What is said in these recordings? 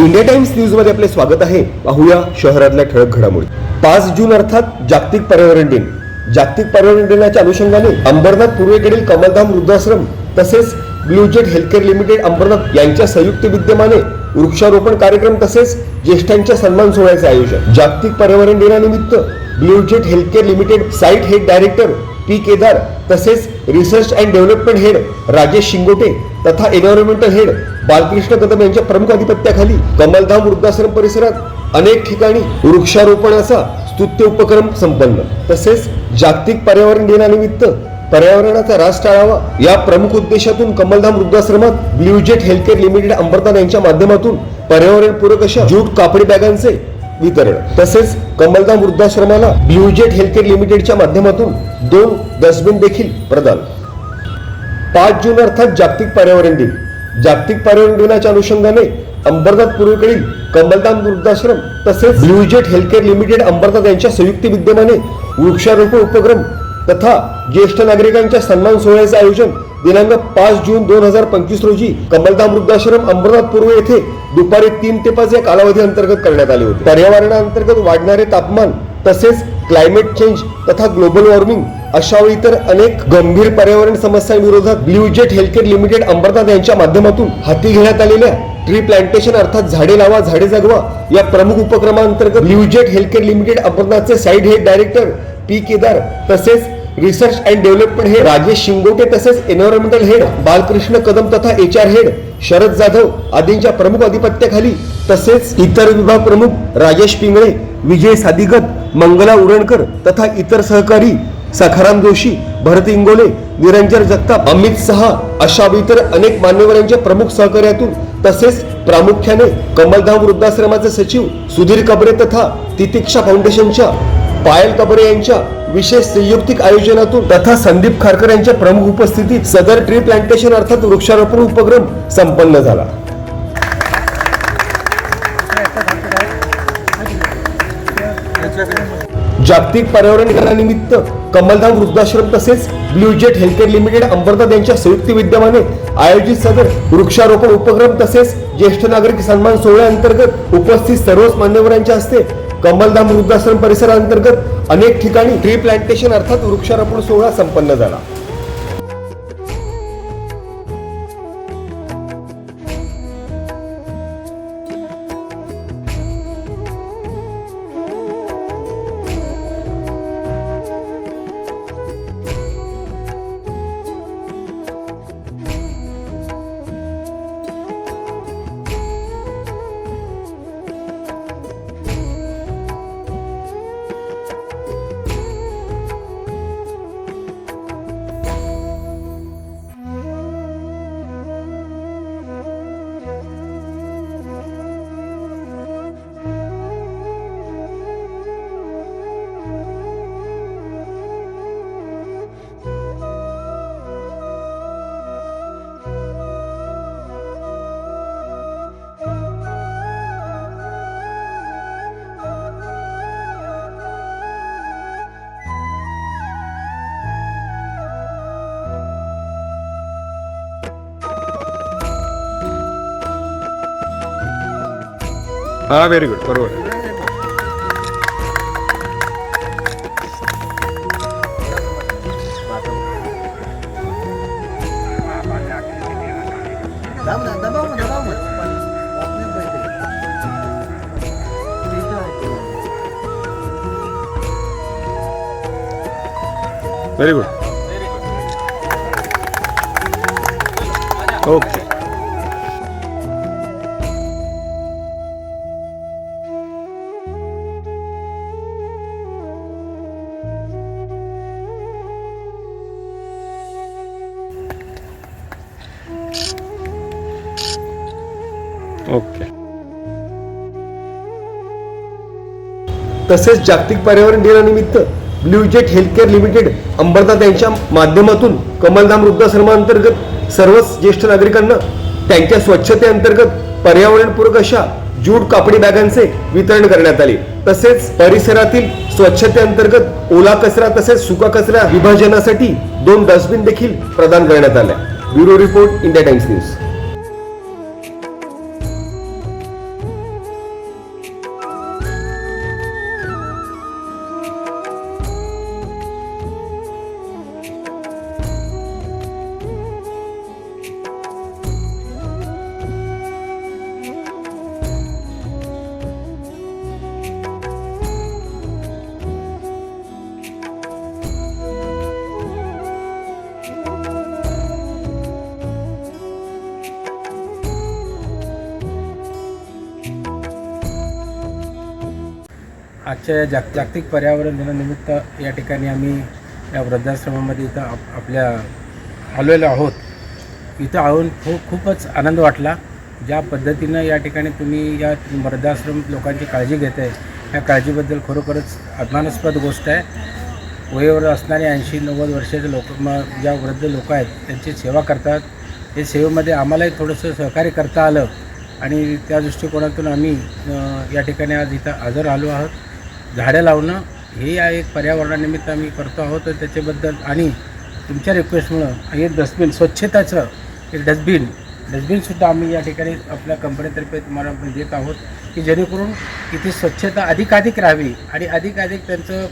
India times न्यूजमध्ये आपले स्वागत आहे. पाहूया शहरातल्या ठळक घडामोडी. पाच जून अर्थात जागतिक पर्यावरण दिन. जागतिक पर्यावरण दिनाच्या अनुषंगाने अंबरनाथ पूर्वेकडील कमलधाम वृद्धाश्रम तसेच ब्लूजेट हेल्थकेअर लिमिटेड अंबरनाथ यांच्या संयुक्त विद्यमाने वृक्षारोपण कार्यक्रम तसेच ज्येष्ठांच्या सन्मान सोहळ्याचे आयोजन. जागतिक पर्यावरण दिनानिमित्त Bluejet Healthcare Limited site head director P Kedar तसेच research and development head Rajesh Shingote तथा एन्व्हायरमेंटल हेड बालकृष्ण कदम यांच्या प्रमुख अधिपत्याखाली कमलधाम वृद्धाश्रम परिसरात अनेक ठिकाणी वृक्षारोपणाचा स्तुत्य उपक्रम संपन्न. तसेच जागतिक पर्यावरण दिनानिमित्त पर्यावरणाचा रास टाळावा या प्रमुख उद्देशातून कमलधाम वृद्धाश्रमात ब्ल्यूजेट हेल्थकेअर लिमिटेड अंबरनाथ यांच्या माध्यमातून पर्यावरणपूरक अशा ज्यूट कापडी बॅगांचे वितरण. तसेच कमलधाम वृद्धाश्रमाला ब्ल्यूजेट हेल्थकेअर लिमिटेडच्या माध्यमातून दोन डस्टबिन देखील प्रदान. पाच जून अर्थात जागतिक पर्यावरण दिन. जागतिक पर्यावरण दिनाच्या अनुषंगाने अंबरनाथ पूर्वेकडील कमलधाम वृद्धाश्रम तसेच ब्ल्यूजेट हेल्थकेअर लिमिटेड अंबरनाथ यांच्या संयुक्त विद्यमाने वृक्षारोपण उपक्रम तथा ज्येष्ठ नागरिकांच्या सन्मान सोहळ्याचे आयोजन दिनांक पाच जून दोन हजार पंचवीस रोजी कमलधाम वृद्धाश्रम अंबरनाथ पूर्व येथे दुपारी तीन ते पाच या कालावधी अंतर्गत करण्यात आले होते. पर्यावरणाअंतर्गत वाढणारे तापमान तसेच क्लायमेट चेंज तथा ग्लोबल वॉर्मिंग अशा व इतर अनेक गंभीर पर्यावरण समस्यांविरोधात ब्ल्यूजेट हेल्थकेअर लिमिटेड अंबरनाथ यांच्या माध्यमातून हाती घेण्यात आलेल्या ट्री प्लांटेशन अर्थात झाडे लावा झाडे जगवा या प्रमुख उपक्रमांतर्गत Bluejet Healthcare limited अंबरनाथचे site head director P Kedar तसेच research and development head Rajesh Shingote तसेच एन्व्हायरमेंटल हेड बालकृष्ण कदम तथा H R head Sharad Jadhav आदींच्या प्रमुख अधिपत्याखाली तसेच इतर विभाग प्रमुख राजेश पिंगळे विजय सादिगत मंगला उरणकर तथा इतर सहकारी सखाराम जोशी भरत इंगोले निरंजन जगताप अमित सहा अशा इतर अनेक मान्यवरांच्या प्रमुख सहकार्यातून तसेच प्रामुख्याने कमलधाम वृद्धाश्रमाचे सचिव सुधीर कबरे तथा तितिक्षा फाउंडेशनच्या पायल कबरे यांच्या विशेष संयुक्तिक आयोजनातून तथा संदीप खारकर यांच्या प्रमुख उपस्थितीत सदर ट्री प्लांटेशन अर्थात वृक्षारोपण उपक्रम संपन्न झाला. जागतिक पर्यावरण दिनानिमित्त कमलधाम वृद्धाश्रम तसेच ब्ल्यूजेट हेल्थकेअर लिमिटेड अंबरनाथ यांच्या संयुक्त विद्यमाने आयोजित सदर वृक्षारोपण उपक्रम तसेच ज्येष्ठ नागरिक सन्मान सोहळ्याअंतर्गत उपस्थित सर्वच मान्यवरांच्या हस्ते कमलधाम वृद्धाश्रम परिसराअंतर्गत अनेक ठिकाणी ट्री प्लांटेशन अर्थात वृक्षारोपण सोहळा संपन्न झाला. हा व्हेरी गुड बरोबर व्हेरी गुड ओके तसेच जागतिक पर्यावरण दिनानिमित्त ब्ल्यूजेट हेल्थकेअर लिमिटेड अंबरनाथ यांच्या माध्यमातून कमलधाम वृद्धाश्रमाअंतर्गत सर्वच ज्येष्ठ नागरिकांना त्यांच्या स्वच्छतेअंतर्गत पर्यावरणपूरक अशा ज्यूट कापडी बॅगांचे वितरण करण्यात आले. तसेच परिसरातील स्वच्छतेअंतर्गत ओला कचरा तसेच सुका कचरा विभाजनासाठी दोन डस्टबिन देखील प्रदान करण्यात आल्या. Bureau report India Times news. आजच्या या जाग जागतिक पर्यावरण दिनानिमित्त या ठिकाणी आम्ही या वृद्धाश्रमामध्ये इथं आप आपल्या आलेलो आहोत. इथं आळून खूप खूपच आनंद वाटला. ज्या पद्धतीनं या ठिकाणी तुम्ही या वृद्धाश्रम लोकांची काळजी घेत आहे या काळजीबद्दल खरोखरच अभिमानास्पद गोष्ट आहे. वयवर असणारे ऐंशी नव्वद वर्षाचे लोक मग ज्या वृद्ध लोक आहेत त्यांची सेवा करतात. हे सेवेमध्ये आम्हालाही थोडंसं सहकार्य करता आलं. आणि त्या दृष्टिकोनातून आम्ही या ठिकाणी आज इथं हजर आलो आहोत. झाडं लावणं हे या एक पर्यावरणानिमित्त आम्ही करतो आहोत. तर त्याच्याबद्दल आणि तुमच्या रिक्वेस्टमुळं हे डस्टबिन स्वच्छताचं एक डस्टबिन डस्टबिनसुद्धा आम्ही या ठिकाणी आपल्या कंपनीतर्फे तुम्हाला देत आहोत की जेणेकरून इथे स्वच्छता अधिकाधिक राहावी आणि अधिकाधिक त्यांचं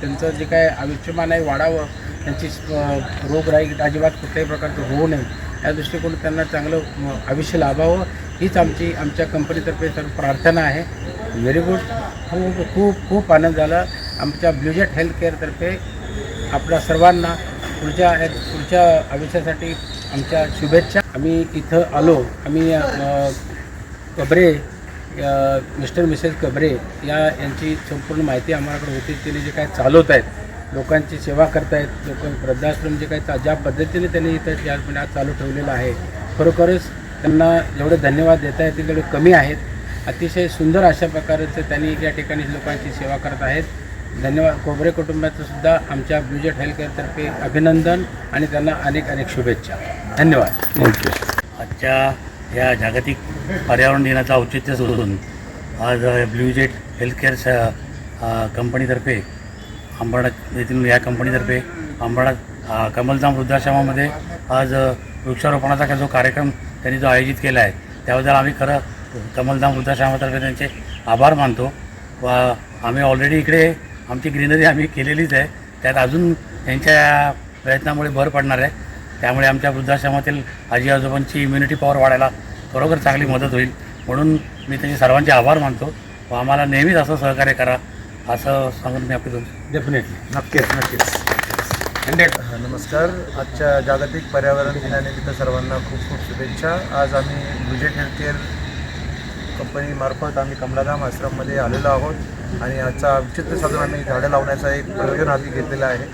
त्यांचं जे काय आयुष्यमान आहे वाढावं त्यांची अं, रोगराई अजिबात कुठल्याही प्रकारचं होऊ नये. या दृष्टिकोनातून त्यांना चांगलं आयुष्य लाभावं. हीच आमची आमच्या कंपनीतर्फे तर प्रार्थना आहे. व्हेरी गुड खूप खूप खूप आनंद झाला. आमच्या ब्ल्युजेट हेल्थ केअरतर्फे आपल्या सर्वांना पुढच्या पुढच्या आयुष्यासाठी आमच्या शुभेच्छा. आम्ही इथं आलो. आम्ही कबरे मिस्टर मिसेस कबरे या यांची संपूर्ण माहिती आम्हाकडे होती. त्यांनी जे काय चालवत आहेत लोकांची सेवा करतायत लोक वृद्धाश्रम जे काय चा- ज्या पद्धतीने त्यांनी इथं या चालू ठेवलेलं आहे खरोखरच त्यांना जेवढे धन्यवाद देता येतील तेवढे कमी आहेत. अतिशय सुंदर अशा प्रकारचं त्यांनी या ठिकाणी लोकांची सेवा करत आहेत. धन्यवाद. कोबरे कुटुंबाचं सुद्धा आमच्या ब्युजेट हेल्थकेअरतर्फे अभिनंदन आणि त्यांना अनेक अनेक शुभेच्छा. धन्यवाद. आजच्या या जागतिक पर्यावरण दिनाचं औचित्य सोडून आज ब्ल्यूजेट हेल्थकेअर कंपनीतर्फे अंबरनाथ येथील या कंपनीतर्फे अंबरनाथ कमलधाम वृद्धाश्रमामध्ये आज वृक्षारोपणाचा वृक्षारोपणाचा जो कार्यक्रम त्यांनी जो आयोजित केला आहे त्याबद्दल आम्ही खरं कमलधाम वृद्धाश्रमातर्फे त्यांचे आभार मानतो. व आम्ही ऑलरेडी इकडे आमची ग्रीनरी आम्ही केलेलीच आहे. त्यात अजून त्यांच्या प्रयत्नामुळे भर पडणार आहे. त्यामुळे आमच्या वृद्धाश्रमातील आजी आजोबांची इम्युनिटी पॉवर वाढायला खरोखर चांगली मदत होईल. म्हणून मी त्यांचे सर्वांचे आभार मानतो. व आम्हाला नेहमीच असं सहकार्य करा असं सांगून मी आपली डेफिनेटली नक्कीच नक्कीच. नमस्कार. आजच्या जागतिक पर्यावरण दिनानिमित्त सर्वांना खूप खूप शुभेच्छा. आज आम्ही ब्युजेट हेल्थकेअर कंपनीमार्फत आम्ही कमलाधाम आश्रममध्ये आलेलो आहोत आणि आजचा विचित्र साधून आम्ही झाडं लावण्याचा एक प्रयोजन आधी घेतलेलं आहे.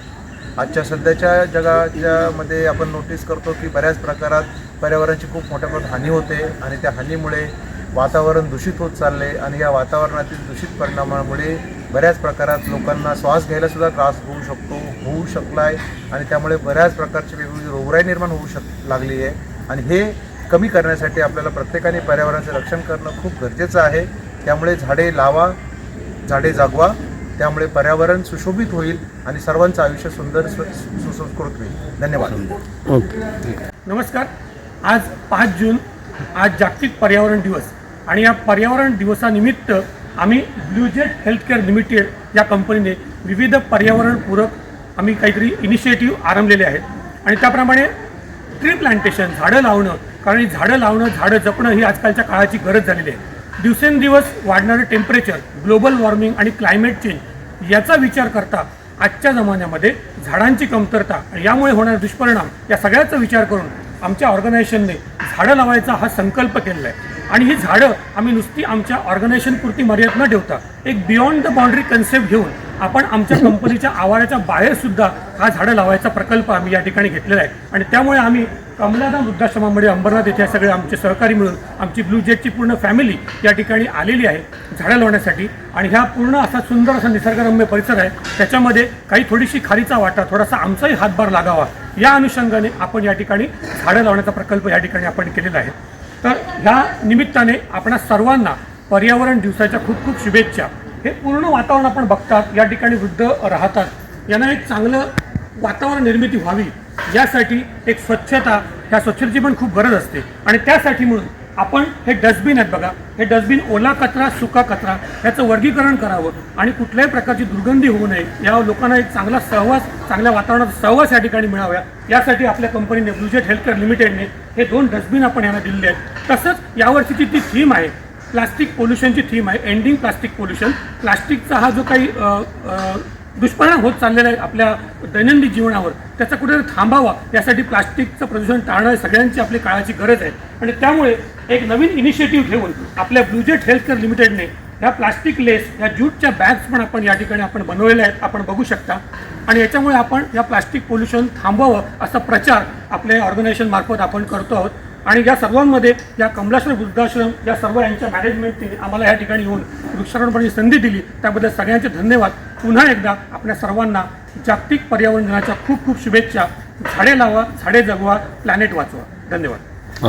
आजच्या सध्याच्या जगाच्यामध्ये आपण नोटीस करतो की बऱ्याच प्रकारात पर्यावरणाची खूप मोठ्या प्रमाणात हानी होते आणि त्या हानीमुळे वातावरण दूषित होत चालले आणि या वातावरणातील दूषित परिणामामुळे बऱ्याच प्रकारात लोकांना श्वास घ्यायलासुद्धा त्रास होऊ शकतो होऊ शकला आहे आणि त्यामुळे बऱ्याच प्रकारची वेगवेगळी रोगराई निर्माण होऊ शक लागली आहे. आणि हे कमी करण्यासाठी आपल्याला प्रत्येकाने पर्यावरणाचं रक्षण करणं खूप गरजेचं आहे. त्यामुळे झाडे लावा झाडे जागवा त्यामुळे पर्यावरण सुशोभित होईल आणि सर्वांचं आयुष्य सुंदर सु- सुसंस्कृत होईल. धन्यवाद. ओके. नमस्कार. आज पाच जून आज जागतिक पर्यावरण दिवस आणि या पर्यावरण दिवसानिमित्त आम्ही ब्ल्यूजेट हेल्थकेअर लिमिटेड या कंपनीने विविध पर्यावरणपूरक आम्ही काहीतरी इनिशिएटिव्ह आरंभलेले आहेत. आणि त्याप्रमाणे ट्री प्लांटेशन झाडं लावणं कारण झाडं लावणं झाडं जपणं ही आजकालच्या काळाची गरज झालेली आहे. दिवसेंदिवस वाढणारं टेम्परेचर ग्लोबल वॉर्मिंग आणि क्लायमेट चेंज याचा विचार करता आजच्या जमान्यामध्ये झाडांची कमतरता आणि यामुळे होणारे दुष्परिणाम या सगळ्याचा विचार करून आमच्या ऑर्गनायझेशनने झाडं लावायचा हा संकल्प केलेला आहे. आणि ही झाडं आम्ही नुसती आमच्या ऑर्गनायझेशनपुरती मर्याद न ठेवता एक बियॉन्ड द बाउंड्री कन्सेप्ट घेऊन आपण आमच्या कंपनीच्या आवाराच्या बाहेर सुद्धा हा झाडं लावायचा प्रकल्प आम्ही या ठिकाणी घेतलेला आहे. आणि त्यामुळे आम्ही कमलाधाम वृद्धाश्रमामध्ये अंबरनाथ येथे सगळे आमचे सहकारी मिळून आमची ब्लू जेटची पूर्ण फॅमिली या ठिकाणी आलेली आहे झाडं लावण्यासाठी. आणि ह्या पूर्ण असा सुंदर असा निसर्गरम्य परिसर आहे. त्याच्यामध्ये काही थोडीशी खारीचा वाटा थोडासा आमचाही हातभार लागावा. या अनुषंगाने आपण या ठिकाणी झाडं लावण्याचा प्रकल्प या ठिकाणी आपण केलेला आहे. तर ह्या निमित्ताने आपणा सर्वांना पर्यावरण दिवसाच्या खूप खूप शुभेच्छा. हे पूर्ण वातावरण आपण बघतात या ठिकाणी वृद्ध राहतात. यांना एक चांगलं वातावरण निर्मिती व्हावी यासाठी एक स्वच्छता ह्या स्वच्छतेची पण खूप गरज असते. आणि त्यासाठी म्हणून आपण हे डस्टबिन आहेत बघा हे डस्टबिन ओला कचरा सुका कचरा ह्याचं वर्गीकरण करावं. आणि कुठल्याही प्रकारची दुर्गंधी होऊ नये. या लोकांना एक चांगला सहवास चांगल्या वातावरणाचा सहवास या ठिकाणी मिळाव्या यासाठी आपल्या कंपनीने ब्लूजेट हेल्थकेअर लिमिटेडने हे दोन डस्टबिन आपण यांना दिलेले आहेत. तसंच यावर्षीची ती थीम आहे प्लास्टिक पोल्युशनची थीम आहे एंडिंग प्लास्टिक पोल्युशन प्लास्टिकचा हा जो काही दुष्परिणाम होत चाललेला आहे आपल्या दैनंदिन जीवनावर त्याचा कुठेतरी थांबावा यासाठी प्लास्टिकचं प्रदूषण टाळणं सगळ्यांची आपली काळाची गरज आहे. आणि त्यामुळे एक नवीन इनिशिएटिव्ह घेऊन आपल्या ब्लूजेट हेल्थकेअर लिमिटेडने ह्या प्लास्टिक लेस ह्या ज्यूटच्या बॅग्स पण आपण या ठिकाणी आपण बनवलेल्या आहेत आपण बघू शकता. आणि याच्यामुळे आपण या प्लास्टिक पोल्युशन थांबवावं असा प्रचार आपल्या ऑर्गनायझेशनमार्फत आपण करतो आहोत. आणि या सर्वांमध्ये या कमलाश्रम वृद्धाश्रम या सर्व यांच्या मॅनेजमेंटने आम्हाला या ठिकाणी येऊन वृक्षारोपणाची संधी दिली. त्याबद्दल सगळ्यांचे धन्यवाद. पुन्हा एकदा आपल्या सर्वांना जागतिक पर्यावरण दिनाच्या खूप खूप शुभेच्छा. झाडे लावा झाडे जगवा प्लॅनेट वाचवा. धन्यवाद.